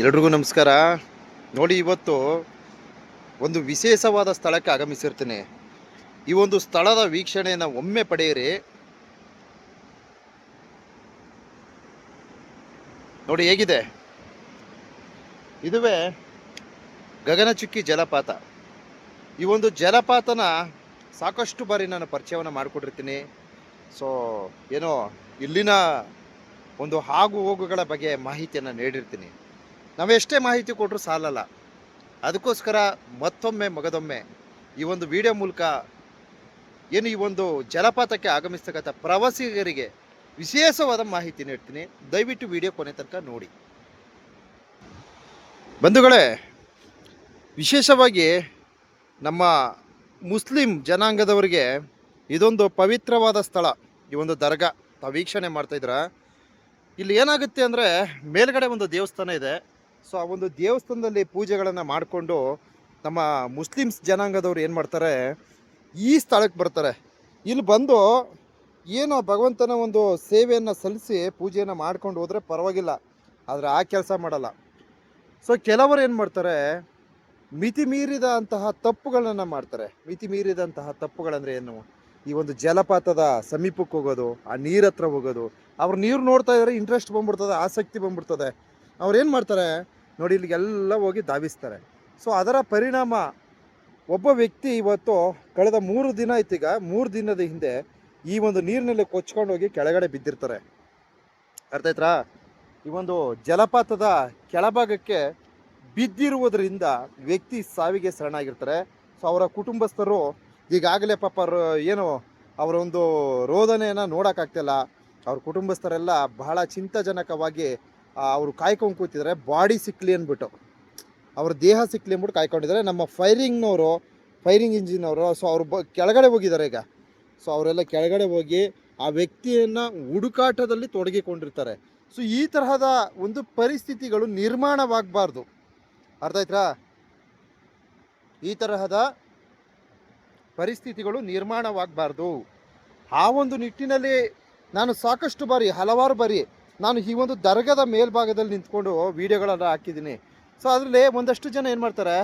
ಎಲ್ರಿಗೂ ನಮಸ್ಕಾರ. ನೋಡಿ, ಇವತ್ತು ಒಂದು ವಿಶೇಷವಾದ ಸ್ಥಳಕ್ಕೆ ಆಗಮಿಸಿರ್ತೀನಿ. ಈ ಒಂದು ಸ್ಥಳದ ವೀಕ್ಷಣೆಯನ್ನು ಒಮ್ಮೆ ಪಡೆಯಿರಿ. ನೋಡಿ, ಹೇಗಿದೆ? ಇದುವೇ ಗಗನಚುಕ್ಕಿ ಜಲಪಾತ. ಈ ಒಂದು ಜಲಪಾತನ ಸಾಕಷ್ಟು ಬಾರಿ ನಾನು ಪರಿಚಯವನ್ನು ಮಾಡಿಕೊಟ್ಟಿರ್ತೀನಿ. ಸೊ ಏನೋ ಇಲ್ಲಿನ ಒಂದು ಹಾಗು ಹೋಗುಗಳ ಬಗ್ಗೆ ಮಾಹಿತಿಯನ್ನು ನೀಡಿರ್ತೀನಿ. ನಾವೆಷ್ಟೇ ಮಾಹಿತಿ ಕೊಟ್ಟರು ಸಾಲಲ್ಲ. ಅದಕ್ಕೋಸ್ಕರ ಮತ್ತೊಮ್ಮೆ, ಮಗದೊಮ್ಮೆ ಈ ಒಂದು ವಿಡಿಯೋ ಮೂಲಕ ಏನು ಈ ಒಂದು ಜಲಪಾತಕ್ಕೆ ಆಗಮಿಸ್ತಕ್ಕಂಥ ಪ್ರವಾಸಿಗರಿಗೆ ವಿಶೇಷವಾದ ಮಾಹಿತಿ ನೀಡ್ತೀನಿ. ದಯವಿಟ್ಟು ವಿಡಿಯೋ ಕೊನೆ ತನಕ ನೋಡಿ. ಬಂಧುಗಳೇ, ವಿಶೇಷವಾಗಿ ನಮ್ಮ ಮುಸ್ಲಿಂ ಜನಾಂಗದವರಿಗೆ ಇದೊಂದು ಪವಿತ್ರವಾದ ಸ್ಥಳ, ಈ ಒಂದು ದರ್ಗಾ. ತಾವು ವೀಕ್ಷಣೆ ಮಾಡ್ತಾಯಿದ್ರ ಇಲ್ಲಿ ಏನಾಗುತ್ತೆ ಅಂದರೆ ಮೇಲ್ಗಡೆ ಒಂದು ದೇವಸ್ಥಾನ ಇದೆ. ಸೊ ಆ ಒಂದು ದೇವಸ್ಥಾನದಲ್ಲಿ ಪೂಜೆಗಳನ್ನು ಮಾಡಿಕೊಂಡು ನಮ್ಮ ಮುಸ್ಲಿಮ್ಸ್ ಜನಾಂಗದವ್ರು ಏನು ಮಾಡ್ತಾರೆ, ಈ ಸ್ಥಳಕ್ಕೆ ಬರ್ತಾರೆ. ಇಲ್ಲಿ ಬಂದು ಏನು ಭಗವಂತನ ಒಂದು ಸೇವೆಯನ್ನು ಸಲ್ಲಿಸಿ ಪೂಜೆಯನ್ನು ಮಾಡ್ಕೊಂಡು ಹೋದರೆ ಪರವಾಗಿಲ್ಲ, ಆದರೆ ಆ ಕೆಲಸ ಮಾಡಲ್ಲ. ಸೊ ಕೆಲವರು ಏನು ಮಾಡ್ತಾರೆ, ಮಿತಿ ಮೀರಿದ ಅಂತಹ ತಪ್ಪುಗಳನ್ನು ಮಾಡ್ತಾರೆ. ಮಿತಿ ಮೀರಿದಂತಹ ತಪ್ಪುಗಳಂದರೆ ಏನು? ಈ ಒಂದು ಜಲಪಾತದ ಸಮೀಪಕ್ಕೆ ಹೋಗೋದು, ಆ ನೀರತ್ರ ಹೋಗೋದು. ಅವ್ರು ನೀರು ನೋಡ್ತಾ ಇದ್ದಾರೆ ಇಂಟ್ರೆಸ್ಟ್ ಬಂದ್ಬಿಡ್ತದೆ, ಆಸಕ್ತಿ ಬಂದ್ಬಿಡ್ತದೆ. ಅವ್ರು ಏನು ಮಾಡ್ತಾರೆ ನೋಡಿ, ಇಲ್ಲಿಗೆಲ್ಲ ಹೋಗಿ ಧಾವಿಸ್ತಾರೆ. ಸೊ ಅದರ ಪರಿಣಾಮ ಒಬ್ಬ ವ್ಯಕ್ತಿ ಇವತ್ತು ಕಳೆದ ಮೂರು ದಿನ ಆಯ್ತೀಗ, ಮೂರು ದಿನದ ಹಿಂದೆ ಈ ಒಂದು ನೀರಿನಲ್ಲಿ ಕೊಚ್ಕೊಂಡು ಹೋಗಿ ಕೆಳಗಡೆ ಬಿದ್ದಿರ್ತಾರೆ. ಅರ್ಥ ಆಯ್ತಾ ಈ ಒಂದು ಜಲಪಾತದ ಕೆಳಭಾಗಕ್ಕೆ ಬಿದ್ದಿರುವುದರಿಂದ ವ್ಯಕ್ತಿ ಸಾವಿಗೆ ಶರಣಾಗಿರ್ತಾರೆ. ಸೊ ಅವರ ಕುಟುಂಬಸ್ಥರು ಈಗಾಗಲೇ ಪಾಪ ಏನು ಅವರ ಒಂದು ರೋದನೆಯನ್ನು ನೋಡೋಕ್ಕಾಗ್ತಿಲ್ಲ. ಅವ್ರ ಕುಟುಂಬಸ್ಥರೆಲ್ಲ ಬಹಳ ಚಿಂತಾಜನಕವಾಗಿ ಅವರು ಕಾಯ್ಕೊಂಡು ಕೂತಿದ್ದಾರೆ ಬಾಡಿ ಸಿಕ್ಲಿ ಅಂದ್ಬಿಟ್ಟು. ಅವ್ರ ದೇಹ ಸಿಕ್ಲಿ ಅಂದ್ಬಿಟ್ಟು ಕಾಯ್ಕೊಂಡಿದ್ದಾರೆ ನಮ್ಮ ಫೈರಿಂಗ್ನವರು ಫೈರಿಂಗ್ ಇಂಜಿನವರು ಸೊ ಅವರು ಬ, ಕೆಳಗಡೆ ಹೋಗಿದ್ದಾರೆ ಈಗ. ಸೊ ಅವರೆಲ್ಲ ಕೆಳಗಡೆ ಹೋಗಿ ಆ ವ್ಯಕ್ತಿಯನ್ನು ಹುಡುಕಾಟದಲ್ಲಿ ತೊಡಗಿಕೊಂಡಿರ್ತಾರೆ. ಸೊ ಈ ತರಹದ ಒಂದು ಪರಿಸ್ಥಿತಿಗಳು ನಿರ್ಮಾಣವಾಗಬಾರ್ದು. ಅರ್ಥ ಆಯ್ತಾ? ಈ ತರಹದ ಪರಿಸ್ಥಿತಿಗಳು ನಿರ್ಮಾಣವಾಗಬಾರ್ದು. ಆ ಒಂದು ನಿಟ್ಟಿನಲ್ಲಿ ನಾನು ಸಾಕಷ್ಟು ಬಾರಿ, ಹಲವಾರು ಬಾರಿ ನಾನು ಈ ಒಂದು ದರ್ಗದ ಮೇಲ್ಭಾಗದಲ್ಲಿ ನಿಂತ್ಕೊಂಡು ವೀಡಿಯೋಗಳನ್ನು ಹಾಕಿದ್ದೀನಿ. ಸೊ ಅದರಲ್ಲಿ ಒಂದಷ್ಟು ಜನ ಏನು ಮಾಡ್ತಾರೆ,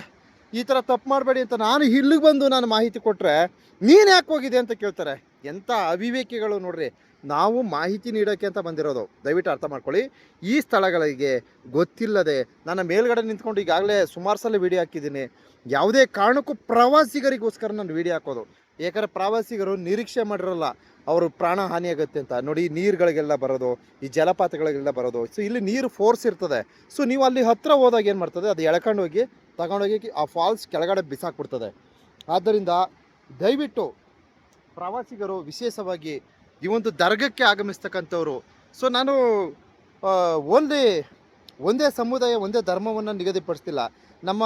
ಈ ಥರ ತಪ್ಪು ಮಾಡಬೇಡಿ ಅಂತ ನಾನು ಇಲ್ಲಿಗೆ ಬಂದು ನಾನು ಮಾಹಿತಿ ಕೊಟ್ಟರೆ ನೀನು ಯಾಕೆ ಹೋಗಿದೆ ಅಂತ ಕೇಳ್ತಾರೆ. ಎಂಥ ಅವಿವೇಕಿಗಳು ನೋಡ್ರಿ, ನಾವು ಮಾಹಿತಿ ನೀಡೋಕ್ಕೆ ಅಂತ ಬಂದಿರೋದು. ದಯವಿಟ್ಟು ಅರ್ಥ ಮಾಡ್ಕೊಳ್ಳಿ. ಈ ಸ್ಥಳಗಳಿಗೆ ಗೊತ್ತಿಲ್ಲದೆ ನನ್ನ ಮೇಲ್ಗಡೆ ನಿಂತ್ಕೊಂಡು ಈಗಾಗಲೇ ಸುಮಾರು ಸಲ ವೀಡಿಯೋ ಹಾಕಿದ್ದೀನಿ. ಯಾವುದೇ ಕಾರಣಕ್ಕೂ ಪ್ರವಾಸಿಗರಿಗೋಸ್ಕರ ನಾನು ವೀಡಿಯೋ ಹಾಕೋದು. ಯಾಕಂದರೆ ಪ್ರವಾಸಿಗರು ನಿರೀಕ್ಷೆ ಮಾಡಿರಲ್ಲ, ಅವರು ಪ್ರಾಣ ಹಾನಿಯಾಗುತ್ತೆ ಅಂತ. ನೋಡಿ, ನೀರುಗಳಿಗೆಲ್ಲ ಬರೋದು, ಈ ಜಲಪಾತಗಳಿಗೆಲ್ಲ ಬರೋದು. ಸೊ ಇಲ್ಲಿ ನೀರು ಫೋರ್ಸ್ ಇರ್ತದೆ. ಸೊ ನೀವು ಅಲ್ಲಿ ಹತ್ತಿರ ಹೋದಾಗ ಏನು ಮಾಡ್ತದೆ? ಅದು ಎಳ್ಕೊಂಡು ಹೋಗಿ ತಗೊಂಡೋಗಿ ಆ ಫಾಲ್ಸ್ ಕೆಳಗಡೆ ಬಿಸಾಕ್ಬಿಡ್ತದೆ. ಆದ್ದರಿಂದ ದಯವಿಟ್ಟು ಪ್ರವಾಸಿಗರು ವಿಶೇಷವಾಗಿ ಈ ಒಂದು ದರ್ಗಕ್ಕೆ ಆಗಮಿಸ್ತಕ್ಕಂಥವ್ರು. ಸೊ ನಾನು ಓನ್ಲಿ ಒಂದೇ ಸಮುದಾಯ, ಒಂದೇ ಧರ್ಮವನ್ನು ನಿಗದಿಪಡಿಸ್ತಿಲ್ಲ. ನಮ್ಮ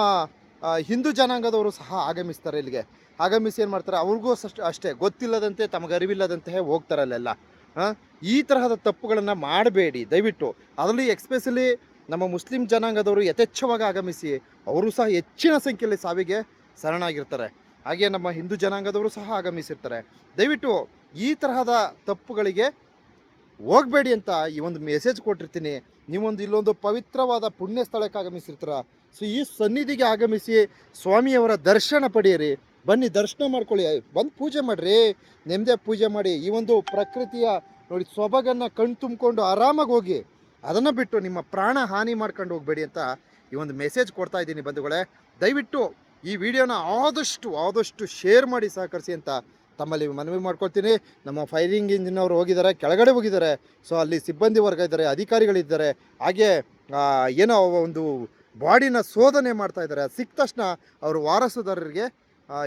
ಹಿಂದೂ ಜನಾಂಗದವರು ಸಹ ಆಗಮಿಸ್ತಾರೆ ಇಲ್ಲಿಗೆ. ಆಗಮಿಸಿ ಏನು ಮಾಡ್ತಾರೆ? ಅವ್ರಿಗೂ ಅಷ್ಟು ಅಷ್ಟೇ ಗೊತ್ತಿಲ್ಲದಂತೆ ತಮಗೆ ಅರಿವಿಲ್ಲದಂತೆ ಹೋಗ್ತಾರೆ ಅಲ್ಲೆಲ್ಲ ಆ, ಈ ತರಹದ ತಪ್ಪುಗಳನ್ನು ಮಾಡಬೇಡಿ. ದಯವಿಟ್ಟು. ಅದರಲ್ಲಿ ಎಕ್ಸ್ಪೆಷಲಿ ನಮ್ಮ ಮುಸ್ಲಿಂ ಜನಾಂಗದವರು ಯಥೇಚ್ಛವಾಗಿ ಆಗಮಿಸಿ ಅವರು ಸಹ ಹೆಚ್ಚಿನ ಸಂಖ್ಯೆಯಲ್ಲಿ ಸಾವಿಗೆ ಶರಣಾಗಿರ್ತಾರೆ. ಹಾಗೆ ನಮ್ಮ ಹಿಂದೂ ಜನಾಂಗದವರು ಸಹ ಆಗಮಿಸಿರ್ತಾರೆ. ದಯವಿಟ್ಟು ಈ ತರಹದ ತಪ್ಪುಗಳಿಗೆ ಹೋಗಬೇಡಿ ಅಂತ ಈ ಒಂದು ಮೆಸೇಜ್ ಕೊಟ್ಟಿರ್ತೀನಿ. ನೀವೊಂದು ಇಲ್ಲೊಂದು ಪವಿತ್ರವಾದ ಪುಣ್ಯ ಸ್ಥಳಕ್ಕೆ ಆಗಮಿಸಿರ್ತೀರ. ಸೊ ಈ ಸನ್ನಿಧಿಗೆ ಆಗಮಿಸಿ ಸ್ವಾಮಿಯವರ ದರ್ಶನ ಪಡೆಯಿರಿ. ಬನ್ನಿ ದರ್ಶನ ಮಾಡ್ಕೊಳ್ಳಿ. ಬಂದು ಪೂಜೆ ಮಾಡಿರಿ. ನೆಮ್ಮದಿ ಪೂಜೆ ಮಾಡಿ. ಈ ಒಂದು ಪ್ರಕೃತಿಯ ನೋಡಿ ಸೊಬಗನ್ನು ಕಣ್ ತುಂಬಿಕೊಂಡು ಆರಾಮಾಗಿ ಹೋಗಿ ಅದನ್ನು ಬಿಟ್ಟು ನಿಮ್ಮ ಪ್ರಾಣ ಹಾನಿ ಮಾಡ್ಕೊಂಡು ಹೋಗಬೇಡಿ ಅಂತ ಈ ಒಂದು ಮೆಸೇಜ್ ಕೊಡ್ತಾ ಇದ್ದೀನಿ ಬಂಧುಗಳೇ. ದಯವಿಟ್ಟು ಈ ವಿಡಿಯೋನ ಆದಷ್ಟು ಆದಷ್ಟು ಶೇರ್ ಮಾಡಿ ಸಹಕರಿಸಿ ಅಂತ ತಮ್ಮಲ್ಲಿ ಮನವಿ ಮಾಡ್ಕೊಳ್ತೀನಿ. ನಮ್ಮ ಫೈರಿಂಗ್ ಇಂಜಿನ್ ಅವರು ಹೋಗಿದ್ದಾರೆ, ಕೆಳಗಡೆ ಹೋಗಿದ್ದಾರೆ. ಸೊ ಅಲ್ಲಿ ಸಿಬ್ಬಂದಿ ವರ್ಗ ಇದ್ದಾರೆ, ಅಧಿಕಾರಿಗಳಿದ್ದಾರೆ. ಹಾಗೆ ಏನೋ ಒಂದು ಬಾಡಿನ ಶೋಧನೆ ಮಾಡ್ತಾ ಇದ್ದಾರೆ. ಸಿಕ್ಕ ತಕ್ಷಣ ಅವರು ವಾರಸುದಾರರಿಗೆ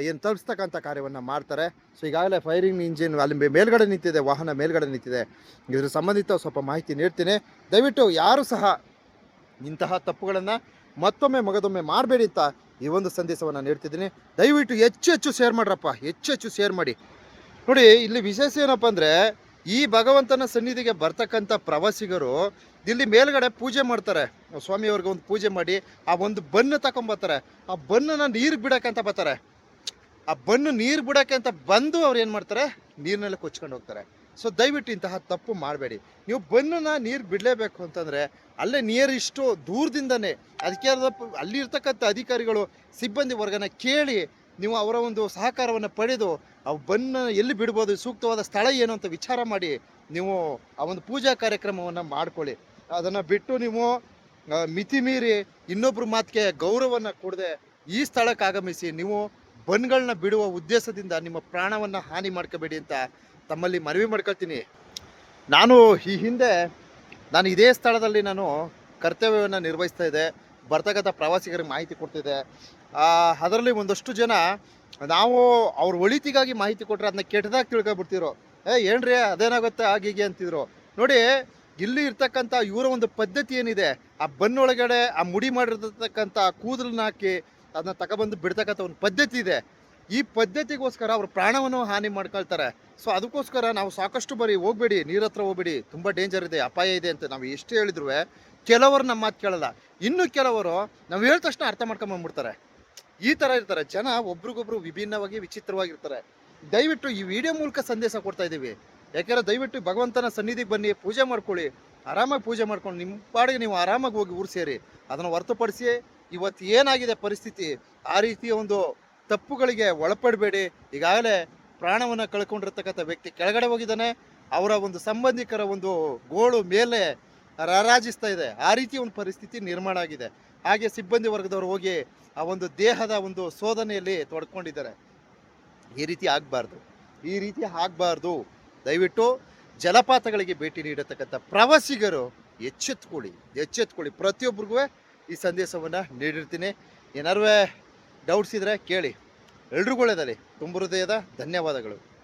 ಏನು ತಲುಪಿಸ್ತಕ್ಕಂಥ ಕಾರ್ಯವನ್ನು ಮಾಡ್ತಾರೆ. ಸೊ ಈಗಾಗಲೇ ಫೈರಿಂಗ್ ಇಂಜಿನ್ ಅಲ್ಲಿ ಮೇಲ್ಗಡೆ ನಿಂತಿದೆ, ವಾಹನ ಮೇಲ್ಗಡೆ ನಿಂತಿದೆ. ಇದ್ರ ಸಂಬಂಧಿತ ಸ್ವಲ್ಪ ಮಾಹಿತಿ ನೀಡ್ತೀನಿ. ದಯವಿಟ್ಟು ಯಾರು ಸಹ ಇಂತಹ ತಪ್ಪುಗಳನ್ನು ಮತ್ತೊಮ್ಮೆ ಮಗದೊಮ್ಮೆ ಮಾಡಬೇಡಿ ಅಂತ ಈ ಒಂದು ಸಂದೇಶವನ್ನು ನೀಡ್ತಿದ್ದೀನಿ. ದಯವಿಟ್ಟು ಹೆಚ್ಚು ಹೆಚ್ಚು ಶೇರ್ ಮಾಡ್ರಪ್ಪ. ಹೆಚ್ಚು ಹೆಚ್ಚು ಶೇರ್ ಮಾಡಿ. ನೋಡಿ, ಇಲ್ಲಿ ವಿಶೇಷ ಏನಪ್ಪ ಅಂದರೆ, ಈ ಭಗವಂತನ ಸನ್ನಿಧಿಗೆ ಬರ್ತಕ್ಕಂಥ ಪ್ರವಾಸಿಗರು ಇಲ್ಲಿ ಮೇಲ್ಗಡೆ ಪೂಜೆ ಮಾಡ್ತಾರೆ. ಸ್ವಾಮಿಯವ್ರಿಗೆ ಒಂದು ಪೂಜೆ ಮಾಡಿ, ಆ ಒಂದು ಬನ್ನು ತಗೊಂಬರ್ತಾರೆ ಆ ಬನ್ನನ್ನು ನೀರು ಬಿಡೋಕ್ಕಂತ ಬರ್ತಾರೆ. ಆ ಬಣ್ಣ ನೀರು ಬಿಡಕ್ಕೆ ಅಂತ ಬಂದು ಅವ್ರು ಏನು ಮಾಡ್ತಾರೆ? ನೀರಿನಲ್ಲಿ ಕೊಚ್ಕೊಂಡು ಹೋಗ್ತಾರೆ. ಸೊ ದಯವಿಟ್ಟು ಇಂತಹ ತಪ್ಪು ಮಾಡಬೇಡಿ. ನೀವು ಬಣ್ಣನ ನೀರು ಬಿಡಲೇಬೇಕು ಅಂತಂದರೆ ಅಲ್ಲೇ ನಿಯರ್ ಇಷ್ಟು ದೂರದಿಂದನೇ ಅದಕ್ಕೆ ಅಲ್ಲಿರ್ತಕ್ಕಂಥ ಅಧಿಕಾರಿಗಳು, ಸಿಬ್ಬಂದಿ ವರ್ಗನ ಕೇಳಿ ನೀವು ಅವರ ಒಂದು ಸಹಕಾರವನ್ನು ಪಡೆದು ಆ ಬನ್ನ ಎಲ್ಲಿ ಬಿಡ್ಬೋದು, ಸೂಕ್ತವಾದ ಸ್ಥಳ ಏನು ಅಂತ ವಿಚಾರ ಮಾಡಿ ನೀವು ಆ ಒಂದು ಪೂಜಾ ಕಾರ್ಯಕ್ರಮವನ್ನು ಮಾಡ್ಕೊಳ್ಳಿ. ಅದನ್ನು ಬಿಟ್ಟು ನೀವು ಮಿತಿ ಮೀರಿ ಇನ್ನೊಬ್ಬರ ಮಾತಿಗೆ ಗೌರವವನ್ನು ಕೊಡದೆ ಈ ಸ್ಥಳಕ್ಕೆ ಆಗಮಿಸಿ ನೀವು ಬನ್ಗಳನ್ನ ಬಿಡುವ ಉದ್ದೇಶದಿಂದ ನಿಮ್ಮ ಪ್ರಾಣವನ್ನು ಹಾನಿ ಮಾಡ್ಕೋಬೇಡಿ ಅಂತ ತಮ್ಮಲ್ಲಿ ಮನವಿ ಮಾಡ್ಕೊಳ್ತೀನಿ. ನಾನು ಈ ಹಿಂದೆ ನಾನು ಇದೇ ಸ್ಥಳದಲ್ಲಿ ನಾನು ಕರ್ತವ್ಯವನ್ನು ನಿರ್ವಹಿಸ್ತಾ ಇದ್ದೆ. ಬರ್ತಕ್ಕಂಥ ಪ್ರವಾಸಿಗರಿಗೆ ಮಾಹಿತಿ ಕೊಡ್ತಿದ್ದೆ. ಅದರಲ್ಲಿ ಒಂದಷ್ಟು ಜನ ನಾವು ಅವ್ರ ಒಳಿತಿಗಾಗಿ ಮಾಹಿತಿ ಕೊಟ್ಟರೆ ಅದನ್ನ ಕೆಟ್ಟದಾಗಿ ತಿಳ್ಕೊಬಿಡ್ತಿರೋ ಏ, ಏನ್ರಿ ಅದೇನಾಗುತ್ತೆ ಆಗೀಗೆ ಅಂತಿದ್ರು. ನೋಡಿ, ಇಲ್ಲಿ ಇರ್ತಕ್ಕಂಥ ಇವರ ಒಂದು ಪದ್ಧತಿ ಏನಿದೆ, ಆ ಬನ್ನೊಳಗಡೆ ಆ ಮುಡಿ ಮಾಡಿರ್ತಕ್ಕಂಥ ಕೂದಲನ್ನ ಹಾಕಿ ಅದನ್ನ ತಗೊಬಂದು ಬಿಡ್ತಕ್ಕಂಥ ಒಂದು ಪದ್ಧತಿ ಇದೆ. ಈ ಪದ್ಧತಿಗೋಸ್ಕರ ಅವ್ರ ಪ್ರಾಣವನ್ನು ಹಾನಿ ಮಾಡ್ಕೊಳ್ತಾರೆ. ಸೊ, ಅದಕ್ಕೋಸ್ಕರ ನಾವು ಸಾಕಷ್ಟು ಬರೀ ಹೋಗ್ಬೇಡಿ, ನೀರ ಹತ್ರ ಹೋಗ್ಬೇಡಿ. ತುಂಬ ಡೇಂಜರ್ ಇದೆ, ಅಪಾಯ ಇದೆ ಅಂತ ನಾವು ಎಷ್ಟು ಹೇಳಿದ್ರು ಕೆಲವರು ನಮ್ಮ ಮಾತು ಕೇಳಲ್ಲ. ಇನ್ನು ಕೆಲವರು ನಾವು ಹೇಳಿದ ತಕ್ಷಣ ಅರ್ಥ ಮಾಡ್ಕೊಂಬಂದ್ಬಿಡ್ತಾರೆ ಈ ಥರ ಇರ್ತಾರೆ. ಜನ ಒಬ್ರಿಗೊಬ್ರು ವಿಭಿನ್ನವಾಗಿ ವಿಚಿತ್ರವಾಗಿರ್ತಾರೆ. ದಯವಿಟ್ಟು ಈ ವಿಡಿಯೋ ಮೂಲಕ ಸಂದೇಶ ಕೊಡ್ತಾ ಇದ್ದೀವಿ ಯಾಕೆಂದ್ರೆ ದಯವಿಟ್ಟು ಭಗವಂತನ ಸನ್ನಿಧಿಗೆ ಬನ್ನಿ, ಪೂಜೆ ಮಾಡ್ಕೊಳ್ಳಿ. ಆರಾಮಾಗಿ ಪೂಜೆ ಮಾಡ್ಕೊಂಡು ನಿಮ್ಮ ಪಾಡಿಗೆ ನೀವು ಆರಾಮಾಗಿ ಹೋಗಿ ಊರು ಸೇರಿ. ಅದನ್ನು ಹೊರತುಪಡಿಸಿ. ಇವತ್ತು ಏನಾಗಿದೆ ಪರಿಸ್ಥಿತಿ? ಆ ರೀತಿಯ ಒಂದು ತಪ್ಪುಗಳಿಗೆ ಒಳಪಡಬೇಡಿ. ಈಗಾಗಲೇ ಪ್ರಾಣವನ್ನು ಕಳ್ಕೊಂಡಿರ್ತಕ್ಕಂಥ ವ್ಯಕ್ತಿ ಕೆಳಗಡೆ ಹೋಗಿದ್ದಾನೆ. ಅವರ ಒಂದು ಸಂಬಂಧಿಕರ ಒಂದು ಗೋಳು ಮೇಲೆ ರಾರಾಜಿಸ್ತಾ ಇದೆ. ಆ ರೀತಿಯ ಒಂದು ಪರಿಸ್ಥಿತಿ ನಿರ್ಮಾಣ ಆಗಿದೆ. ಹಾಗೆ ಸಿಬ್ಬಂದಿ ವರ್ಗದವರು ಹೋಗಿ ಆ ಒಂದು ದೇಹದ ಒಂದು ಶೋಧನೆಯಲ್ಲಿ ತೊಡ್ಕೊಂಡಿದ್ದಾರೆ. ಈ ರೀತಿ ಆಗಬಾರ್ದು. ಈ ರೀತಿ ಆಗಬಾರ್ದು. ದಯವಿಟ್ಟು ಜಲಪಾತಗಳಿಗೆ ಭೇಟಿ ನೀಡತಕ್ಕಂಥ ಪ್ರವಾಸಿಗರು ಎಚ್ಚೆತ್ಕೊಳ್ಳಿ. ಎಚ್ಚೆತ್ಕೊಳ್ಳಿ. ಪ್ರತಿಯೊಬ್ಬರಿಗೂ ಈ ಸಂದೇಶವನ್ನು ನೀಡಿರ್ತೀನಿ. ಏನಾರು ಡೌಟ್ಸ್ ಇದ್ದರೆ ಕೇಳಿ. ಎಲ್ರಿಗೂ ಒಳ್ಳೆಯದಲ್ಲಿ ತುಂಬ ಹೃದಯದ ಧನ್ಯವಾದಗಳು.